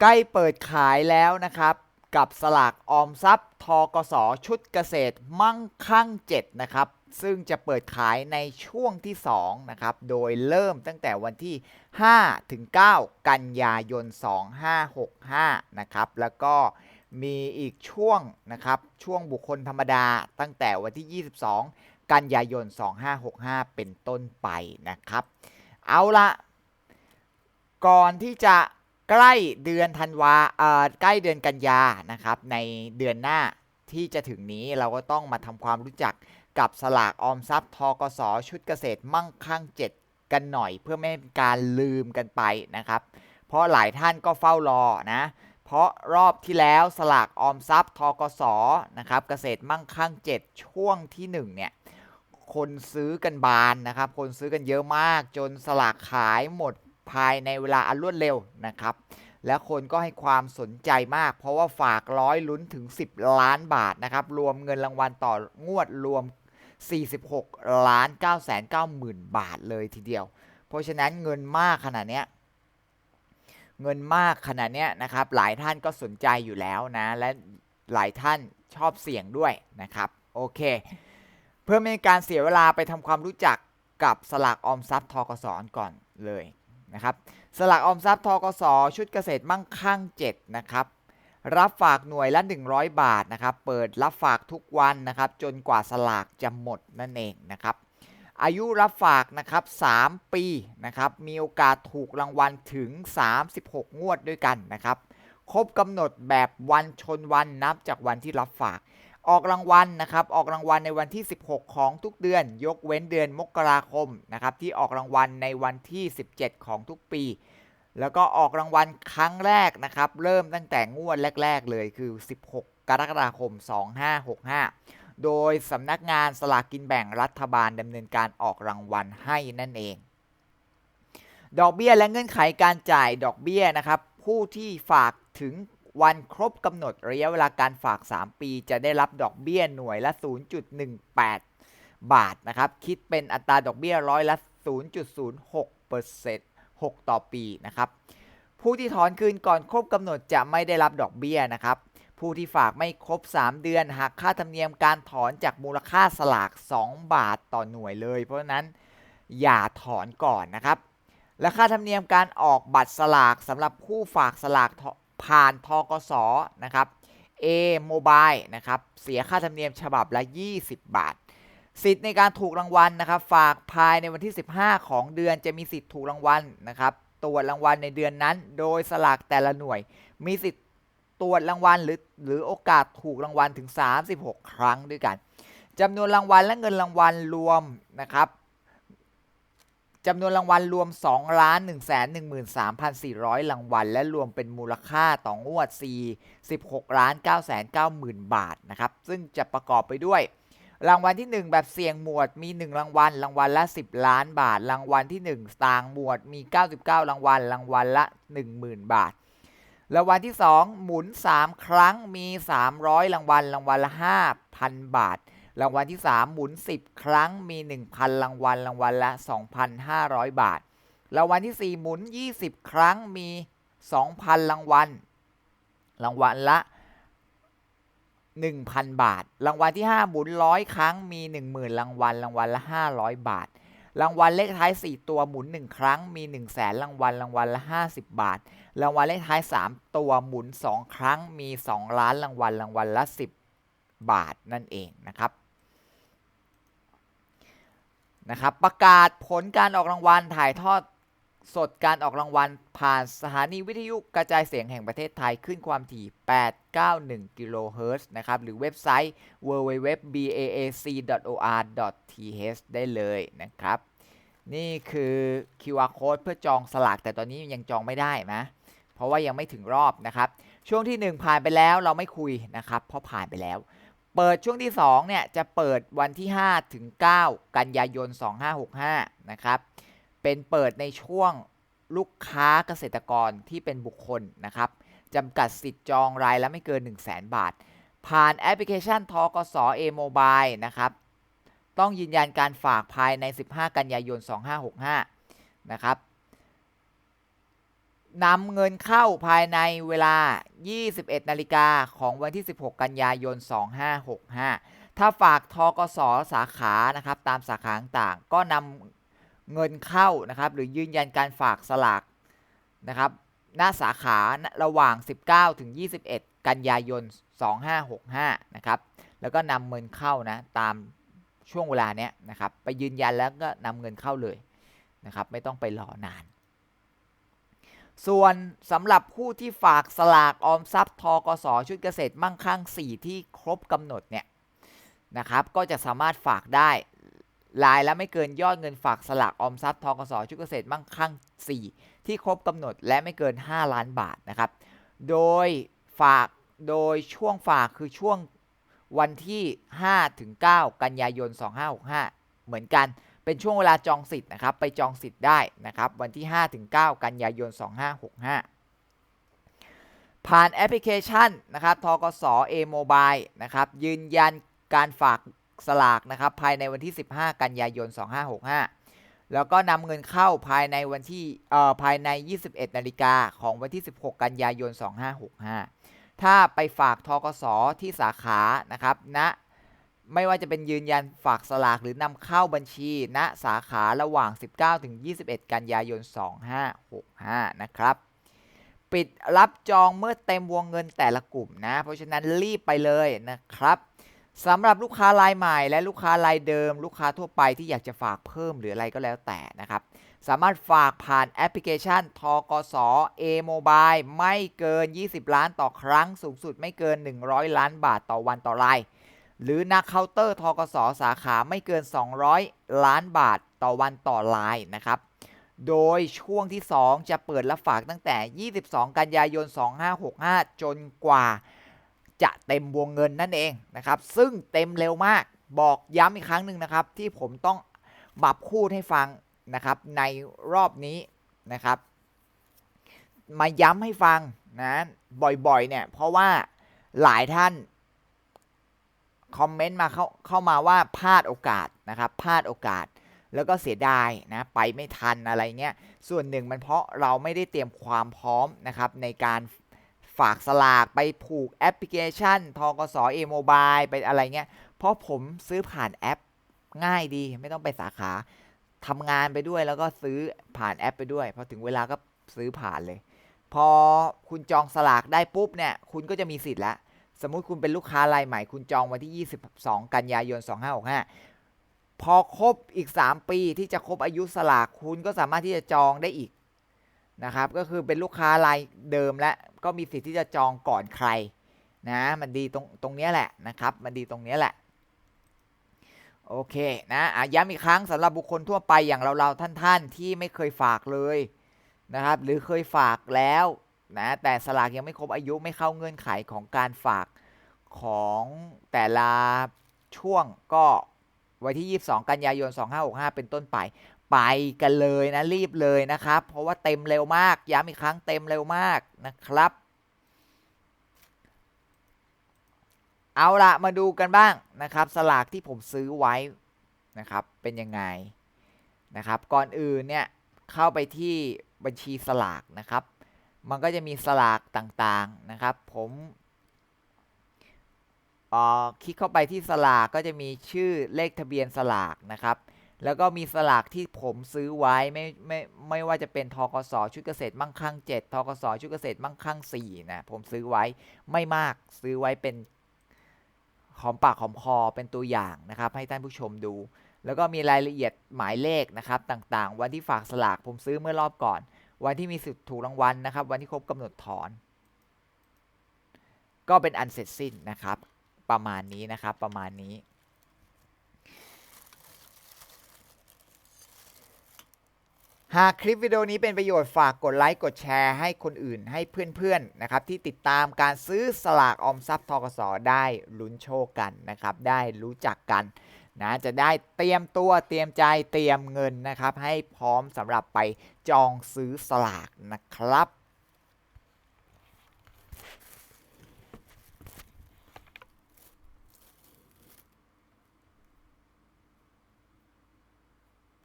ใกล้เปิดขายแล้วนะครับ กับสลากออมทรัพย์ทกสชุดเกษตรมั่งคั่ง 7 นะครับ ซึ่งจะเปิดขายในช่วงที่ 2 นะครับ โดยเริ่มตั้งแต่วันที่ 5 ถึง 9 กันยายน 2565 นะครับ แล้วก็มีอีกช่วงนะครับ ช่วงบุคคลธรรมดาตั้งแต่วันที่ 22 กันยายน 2565 เป็นต้นไปนะครับ เอาละก่อนที่จะ ใกล้เดือนธันวาเอ่อใกล้เดือนกันยานะครับ ในเดือนหน้าที่จะถึงนี้เราก็ต้องมาทำความรู้จักกับสลากออมทรัพย์ทกสชุดเกษตรมั่งคั่ง 7 กันหน่อย เพื่อไม่ให้เป็นการลืมกันไปนะครับ เพราะหลายท่านก็เฝ้ารอนะ เพราะรอบที่แล้วสลากออมทรัพย์ทกสนะครับเกษตรมั่งคั่ง 7 ช่วงที่ 1 เนี่ยคนซื้อกันบานนะครับ คนซื้อกันเยอะมากจนสลากขายหมด ภายในเวลาอันรวดเร็วนะครับ และคนก็ให้ความสนใจมาก เพราะว่าฝากร้อยลุ้นถึง 10 ล้านบาทนะครับ รวมเงินรางวัลต่องวดรวม 46 ล้าน9แสน9หมื่นบาทเลยทีเดียว เพราะฉะนั้นเงินมากขนาดเนี้ยเงินมากขนาดเนี้ยนะครับ หลายท่านก็สนใจอยู่แล้วนะ และหลายท่านชอบเสี่ยงด้วยนะครับ โอเค เพื่อไม่ให้การเสียเวลาไปทำความรู้จักกับสลากออมทรัพย์ทกสก่อนเลย นะครับสลากออมทรัพย์ทกสชุดเกษตรมั่งคั่ง7นะครับรับฝากหน่วยละ 100 บาทนะครับเปิดรับฝากทุกวันนะครับจนกว่าสลากจะหมดนั่นเองนะครับอายุรับฝากนะครับ3ปีนะครับมีโอกาสถูกรางวัลถึง 36 งวดด้วยกันนะครับครบกำหนดแบบวันชนวันนับจากวันที่รับฝาก ออกรางวัลนะครับ ออกรางวัลในวันที่ 16 ของทุกเดือน ยกเว้นเดือนมกราคมนะครับที่ออกรางวัลในวันที่ 17 ของทุกปี แล้วก็ออกรางวัลครั้งแรกนะครับ เริ่มตั้งแต่งวดแรก ๆ เลยคือ 16 กรกฎาคม 2565 โดยสำนักงานสลากกินแบ่งรัฐบาลดำเนินการออกรางวัลให้นั่นเอง ดอกเบี้ยและเงื่อนไขการจ่ายดอกเบี้ยนะครับ ผู้ที่ฝากถึง วันครบกำหนดระยะเวลาการฝาก 3 ปี จะได้รับดอกเบี้ยหน่วยละ 0.18 บาทนะครับ คิดเป็นอัตราดอกเบี้ยร้อยละ 0.06เปอร์เซ็นต์6ต่อปีนะครับ ผู้ที่ถอนคืนก่อนครบกำหนดจะไม่ได้รับดอกเบี้ยนะครับ ผู้ที่ฝากไม่ครบ 3 เดือนหักค่าธรรมเนียมการถอนจากมูลค่าสลาก 2 บาทต่อหน่วยเลย เพราะฉะนั้นอย่าถอนก่อนนะครับ และค่าธรรมเนียมการออกบัตรสลากสำหรับผู้ฝากสลาก ผ่านทกสนะครับ A Mobile นะครับ เสียค่าธรรมเนียมฉบับละ 20 บาท สิทธิ์ในการถูกรางวัลนะครับ ฝากภายในวันที่ 15 ของเดือนจะมีสิทธิ์ถูกรางวัลนะครับตรวจรางวัลในเดือนนั้น โดยสลากแต่ละหน่วย มีสิทธิ์ตรวจรางวัลหรือหรือโอกาสถูกรางวัลถึง 36 ครั้งด้วยกันจำนวนรางวัลและเงินรางวัลรวมนะครับ จำนวนรางวัลรวม2ล้าน1 1 3 4 0 0 รางวัล และรวมเป็นมูลค่าต่องวด46ล้าน9 9 0 0 0 0 บาทนะครับ ซึ่งจะประกอบไปด้วย รางวัลที่ 1 แบบเสี่ยงหมวดมี 1 รางวัล รางวัลละ 10 ล้านบาท รางวัลที่ 1 ต่างหมวดมี 99 รางวัล รางวัลละ 10,000 บาท รางวัลที่ 2 หมุน 3 ครั้งมี 300 รางวัล รางวัลละ 5,000 บาท รางวัลที่ 3 หมุน 10 ครั้งมี 1,000 รางวัลรางวัลละ 2,500 บาท รางวัลที่ 4 หมุน 20 ครั้งมี 2,000 รางวัลรางวัลละ 1,000 บาท รางวัลที่ 5 หมุน 100 ครั้งมี 10,000 รางวัลรางวัลละ 500 บาทรางวัลเลขท้าย 4 ตัวหมุน 1 ครั้งมี 1 0 0 0 0แสนรางวัลรางวัลละ 50 บาท รางวัลเลขท้าย 3 ตัวหมุน 2 ครั้งมี 2 ล้านรางวัลรางวัลละ 10 บาทนั่นเองนะครับ นะครับประกาศผลการออกรางวัลถ่ายทอดสดการออกรางวัลผ่านสถานีวิทยุกระจายเสียงแห่งประเทศไทยขึ้นความถี่ 891 กิโลเฮิรตซ์นะครับ หรือเว็บไซต์ www.baac.or.th ได้เลยนะครับ นี่คือ QR code เพื่อจองสลาก แต่ตอนนี้ยังจองไม่ได้นะ เพราะว่ายังไม่ถึงรอบนะครับ ช่วงที่ 1 ผ่านไปแล้วเราไม่คุยนะครับ เพราะผ่านไปแล้ว เปิดช่วงที่ 2 เนี่ย จะเปิดวันที่ 5 ถึง 9 กันยายน 2565 นะครับ เป็นเปิดในช่วงลูกค้าเกษตรกรที่เป็นบุคคลนะครับจำกัดสิทธิ์จองรายละไม่เกิน 1 0 0 0 0 0บาท ผ่านแอปพลิเคชันทกสเอโมบายนะครับ ต้องยืนยันการฝากภายใน 15 กันยายน 2565 นะครับ นำเงินเข้าภายในเวลา 21 นาฬิกาของวันที่ 16 กันยายน 2565 ถ้าฝากทกสสาขานะครับตามสาขาต่างก็นำเงินเข้านะครับหรือยืนยันการฝากสลากนะครับหน้าสาขาระหว่าง 19 ถึง 21 กันยายน 2565 นะครับ แล้วก็นำเงินเข้านะตามช่วงเวลาเนี้ยนะครับ ไปยืนยันแล้วก็นำเงินเข้าเลยนะครับ ไม่ต้องไปรอนาน ส่วนสำหรับผู้ที่ฝากสลากออมทรัพย์ทกสชุดเกษตรมั่งคั่ง 4 ที่ครบกำหนดเนี่ยนะครับก็จะสามารถฝากได้รายละไม่เกินยอดเงินฝากสลากออมทรัพย์ทกสชุดเกษตรมั่งคั่ง 4 ที่ครบกำหนดและไม่เกิน 5 ล้านบาทนะครับ โดยฝากโดยช่วงฝากคือช่วงวันที่5ถึง9กันยายน 2565 เหมือนกัน เป็นช่วงเวลาจองสิทธิ์นะครับ ไปจองสิทธิ์ได้นะครับ วันที่ 5-9 กันยายน 2565 ผ่านแอปพลิเคชันนะครับทกส A Mobile นะครับ ยืนยันการฝากสลากนะครับ ภายในวันที่ 15 กันยายน 2565 แล้วก็นำเงินเข้าภายในวันที่เอ่อภายใน 21 นาฬิกาของวันที่ 16 กันยายน 2565 ถ้าไปฝากทกสที่สาขานะครับณนะ ไม่ว่าจะเป็นยืนยันฝากสลากหรือนำเข้าบัญชี ณสาขาระหว่าง 19 ถึง 21 กันยายน 2565 นะครับ ปิดรับจองเมื่อเต็มวงเงินแต่ละกลุ่มนะ เพราะฉะนั้นรีบไปเลยนะครับสำหรับลูกค้ารายใหม่และลูกค้ารายเดิม ลูกค้าทั่วไปที่อยากจะฝากเพิ่มหรืออะไรก็แล้วแต่นะครับ สามารถฝากผ่านแอปพลิเคชันทกส A Mobile ไม่เกิน 20 ล้านต่อครั้ง สูงสุดไม่เกิน 100 ล้านบาทต่อวันต่อราย หรือนักเคาน์เตอร์ทกสสาขาไม่เกิน 200 ล้านบาทต่อวันต่อรายนะครับ โดยช่วงที่ 2 จะเปิดรับฝากตั้งแต่ 22 กันยายน 2565 จนกว่าจะเต็มวงเงินนั่นเองนะครับ ซึ่งเต็มเร็วมาก บอกย้ำอีกครั้งหนึ่งนะครับ ที่ผมต้องบับพูดให้ฟังนะครับ ในรอบนี้นะครับ มาย้ำให้ฟังนะบ่อยๆเนี่ยเพราะว่าหลายท่าน คอมเมนต์มาเข้าเข้ามาว่าพลาดโอกาสนะครับพลาดโอกาส แล้วก็เสียดายนะไปไม่ทันอะไรเงี้ยส่วนหนึ่งมันเพราะเราไม่ได้เตรียมความพร้อมนะครับในการฝากสลากไปผูกแอปพลิเคชันทกสเอโมบายไปอะไรเงี้ยเพราะผมซื้อผ่านแอปง่ายดีไม่ต้องไปสาขาทำงานไปด้วยแล้วก็ซื้อผ่านแอปไปด้วยพอถึงเวลาก็ซื้อผ่านเลย พอคุณจองสลากได้ปุ๊บเนี่ยคุณก็จะมีสิทธิ์แล้ว สมมุติคุณเป็นลูกค้ารายใหม่คุณจองวันที่ 22 กันยายน 2565 พอครบอีก 3 ปีที่จะครบอายุสลากคุณก็สามารถที่จะจองได้อีกนะครับ ก็คือเป็นลูกค้ารายเดิมและก็มีสิทธิ์ที่จะจองก่อนใครนะมันดีตรงตรงนี้แหละนะครับ มันดีตรงนี้แหละโอเคนะะย้ำอีกครั้งสำหรับบุคคลทั่วไปอย่างเราๆท่านๆที่ไม่เคยฝากเลยนะครับ หรือเคยฝากแล้ว นะแต่สลากยังไม่ครบอายุไม่เข้าเงื่อนไขของการฝากของแต่ละช่วงก็วันที่ 22 กันยายน 2565 เป็นต้นไป ไปกันเลยนะรีบเลยนะครับ เพราะว่าเต็มเร็วมาก ย้ำอีกครั้งเต็มเร็วมากนะครับ เอาละมาดูกันบ้างนะครับ สลากที่ผมซื้อไว้นะครับ เป็นยังไงนะครับ ก่อนอื่นเนี่ยเข้าไปที่บัญชีสลากนะครับ มันก็จะมีสลากต่างๆนะครับ ผมออคลิกเข้าไปที่สลากก็จะมีชื่อเลขทะเบียนสลากนะครับ แล้วก็มีสลากที่ผมซื้อไว้ไม่ไม่ไม่ว่าจะเป็นทกสชุดเกษตรมั่งคั่ง7ทกสชุดเกษตรมั่งคั่ง4นะผมซื้อไว้ไม่มากซื้อไว้เป็นหอมปากหอมคอเป็นตัวอย่างนะครับ ให้ท่านผู้ชมดู แล้วก็มีรายละเอียดหมายเลขนะครับต่างๆ วันที่ฝากสลากผมซื้อเมื่อรอบก่อน วันที่มีสิทธิ์ถูกรางวัลนะครับ วันที่ครบกำหนดถอน ก็เป็นอันเสร็จสิ้นนะครับ ประมาณนี้นะครับประมาณนี้ หากคลิปวิดีโอนี้เป็นประโยชน์ฝากกดไลค์กดแชร์ให้คนอื่นให้เพื่อนๆนะครับ ที่ติดตามการซื้อสลากออมทรัพย์ทกสได้ลุ้นโชคกันนะครับ ได้รู้จักกัน นะจะได้เตรียมตัวเตรียมใจเตรียมเงินนะครับ ให้พร้อมสำหรับไปจองซื้อสลากนะครับ